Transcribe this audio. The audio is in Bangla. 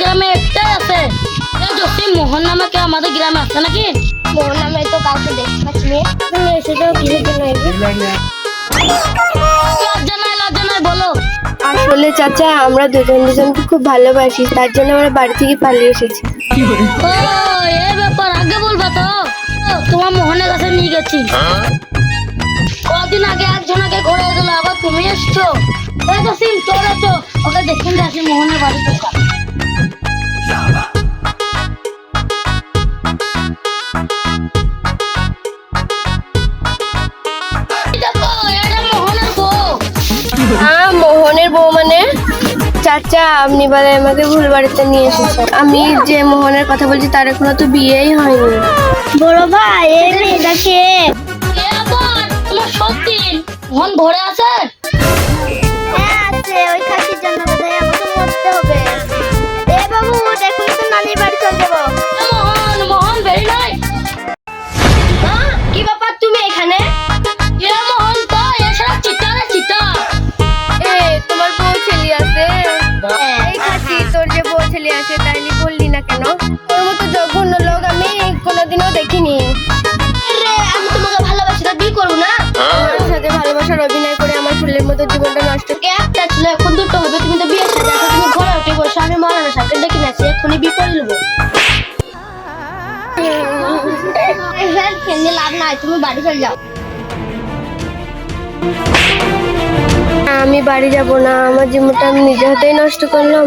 গ্রামে আছে। মোহন নামে আমাদের গ্রামে আছে নাকি? মোহন নামে আসলে চাচা আমরা দুজন দুজনকে খুব ভালোবাসি তার জন্য আমরা বাড়ি থেকে পালিয়ে এসেছি। গেছি কদিন আগে একজনকে ঘুরে দিল আবার তুমি এসছো? এই জসিম তোর আছো ওকে দেখুন আসি, মোহনের বাড়ি কোথা দেখো, এটা মোহনের বউ। হ্যাঁ চাচা আপনি বলে আমাকে ভুল বাড়িতে নিয়ে এসেছেন। আমি যে মোহনের কথা বলছি তার এখনও তো বিয়েই হয়নি। বড় ভাই এই মেয়েটাকে তোমার সত্যি মোহন ভরে আছে? হ্যাঁ আছে ওই খাসির জন্য দেখিনি। রে আমি তোমাকে ভালোবাসি তো বিয়ে করব না? আমার সাথে ভালোবাসার অভিনয় করে আমার ফুলের মতো জীবনটা নষ্ট একটা ছিল এখন দুটো হবে তুমি তো বিয়ের সাথে এখন তুমি ঘরে উঠে বসে আমি মরানোর সাথে ডেকে নাচি এখনই বিয়ে করে নেব। ফ্রেন্ডে লাভ নাই তুমি বাড়ি চলে যাও। আমি বাড়ি যাব না আমার জীবনটা আমি নিজে হাতেই নষ্ট করলাম।